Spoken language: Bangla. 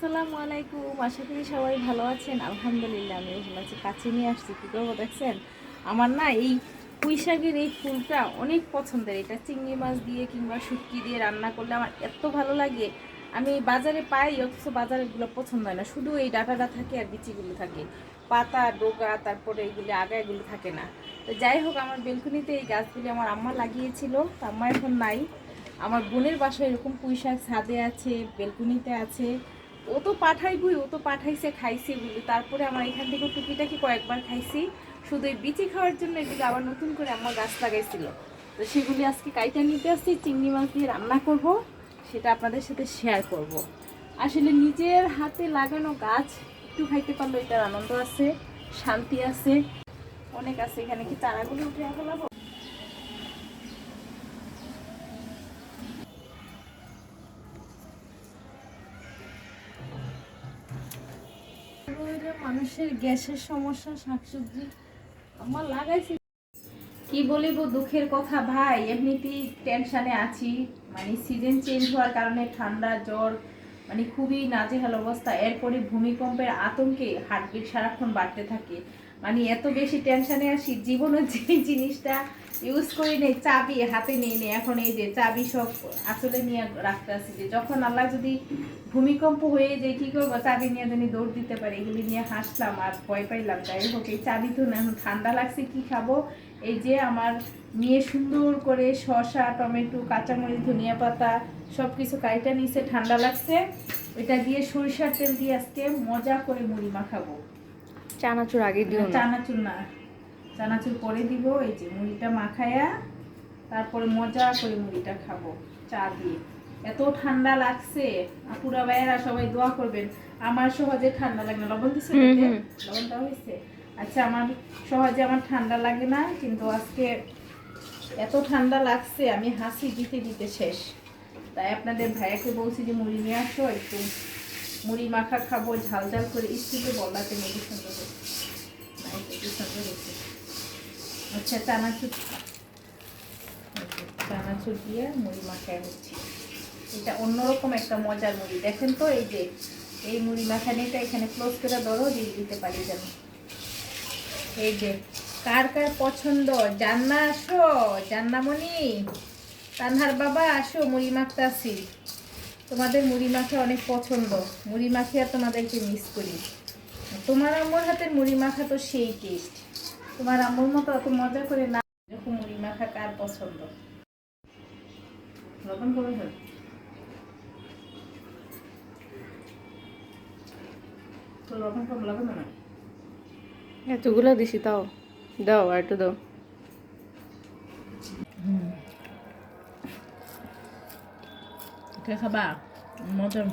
আসসালামু আলাইকুম। আশা করি সবাই ভালো আছেন। আলহামদুলিল্লাহ আমি ভালো আছি। কাছে নিয়ে আসছি, কী করব দেখছেন? আমার না এই পুঁই শাকের এই ফুলটা অনেক পছন্দের। এটা চিংড়ি মাছ দিয়ে কিংবা শুটকি দিয়ে রান্না করলে আমার এত ভালো লাগে। আমি বাজারে পাই, অথচ বাজারে এগুলো পছন্দ হয় না। শুধু এই ডাটাটা থাকে আর বিচিগুলো থাকে। পাতা, ডোগা, তারপরে এইগুলি আগা এগুলো থাকে না। তো যাই হোক, আমার বেলকুনিতে এই গাছগুলি আমার আম্মা লাগিয়েছিল। তো আম্মা এখন নাই। আমার বোনের বাসায় এরকম পুঁই শাক ছাদে আছে, বেলকুনিতে আছে। ও তো পাঠাইবই ও তো পাঠাইছে, খাইছে বলি তারপরে আমার এখান থেকে টুকিটাকি কয়েকবার খাইছি। শুধু এই বিচি খাওয়ার জন্য এগুলো আবার নতুন করে আমার গাছ লাগাইছিল। তো সেগুলি আজকে কাইটা নিতে আসছি, চিংড়ি মাছ দিয়ে রান্না করব, সেটা আপনাদের সাথে শেয়ার করব। আসলে নিজের হাতে লাগানো গাছ, একটু খাইতে পারলে এটার আনন্দ আছে, শান্তি আছে। অনেক আছে, এখানে কি চারাগুলো উঠে ফেলাবো? মানুষের গ্যাসের সমস্যা, শাকসবজি আমার লাগাইছি। কি বলিব, দুঃখের কথা ভাই, এমনিতেই টেনশানে আছি। মানে সিজন চেঞ্জ হওয়ার কারণে ঠান্ডা, জ্বর মানে খুবই নাজেহাল অবস্থা। এরপরে ভূমিকম্পের আতঙ্কে হার্টবিট সারাক্ষণ বাড়তে থাকে। মানে এত বেশি টেনশনে আসি জীবনের যে জিনিসটা ইউজ করি নেই, চাবি হাতে নিয়ে নেই। এখন এই যে চাবি সব আসলে নিয়ে রাখতে আসি যে যখন আল্লাহ যদি ভূমিকম্প হয়ে যে কি করব? চাবি নিয়ে জানি দৌড় দিতে পারি, এগুলি নিয়ে হাসলাম আর ভয় পাইলাম। যাই হোক, এই চাবি তো না, এখন ঠান্ডা লাগছে, কি খাব? এই যে আমার মেয়ে সুন্দর করে শসা, টমেটো, কাঁচামরিচ, ধনিয়া পাতা সব কিছু কাইটা নিচে ঠান্ডা লাগছে। এটা দিয়ে সরিষার তেল দিয়ে আজকে মজা করে মুড়ি মাখাবো। চানাচুর আগে দিও না। চানাচুর না। চানাচুর পরে দিব এই যে মুড়িটা মাখায়া তারপরে মজা করে মুড়িটা খাব চা দিয়ে। এত ঠান্ডা লাগছে। আপুরা ভাইয়েরা সবাই দোয়া করবেন। আমার সহজে ঠান্ডা লাগে না। লবণ দিছে হুম, এটাতে? হুম। লবণ দেওয়া হয়েছে? আচ্ছা আমার সহজে আমার ঠান্ডা লাগে না কিন্তু আজকে এত ঠান্ডা লাগছে আমি হাসি দিতে দিতে শেষ। তাই আপনাদের ভাইয়াকে বলছি যে মুড়ি নিয়ে আসো একটু মুড়ি মাখা খাব, ঝাল ঝাল করে স্টিকে বলাতে মুড়ি সুন্দর সুন্দর হয়েছে। আচ্ছা চানাচুর চানাচুর দিয়ে মুড়ি মাখায় হচ্ছে। এটা অন্যরকম একটা মজার মুড়ি। দেখেন তো এই যে, এই মুড়ি মাখা মাখানিটা এখানে ক্লোজ করে ধরো, দিয়ে দিতে পারি যেন। এই যে, কার কার পছন্দ? জান্না আসো, জান্নামণি। তানহার বাবা, আসো, মুড়ি মাখতে আসি। তোমাদের মুড়ি মাখা অনেক পছন্দ। মুড়ি মাখিয়া তোমাদেরকে মিস করি। তোমার আম্মুর হাতের মুড়ি মাখা তো সেই টেস্ট তোমার আম্মুর মতো অত মজা করে না এরকম মুড়ি মাখা কার পছন্দ? লবণ করে লবণ কম লাগবে না? এতগুলো দিছি, তাও। দাও আর একটু দাও। কে খাবা মজার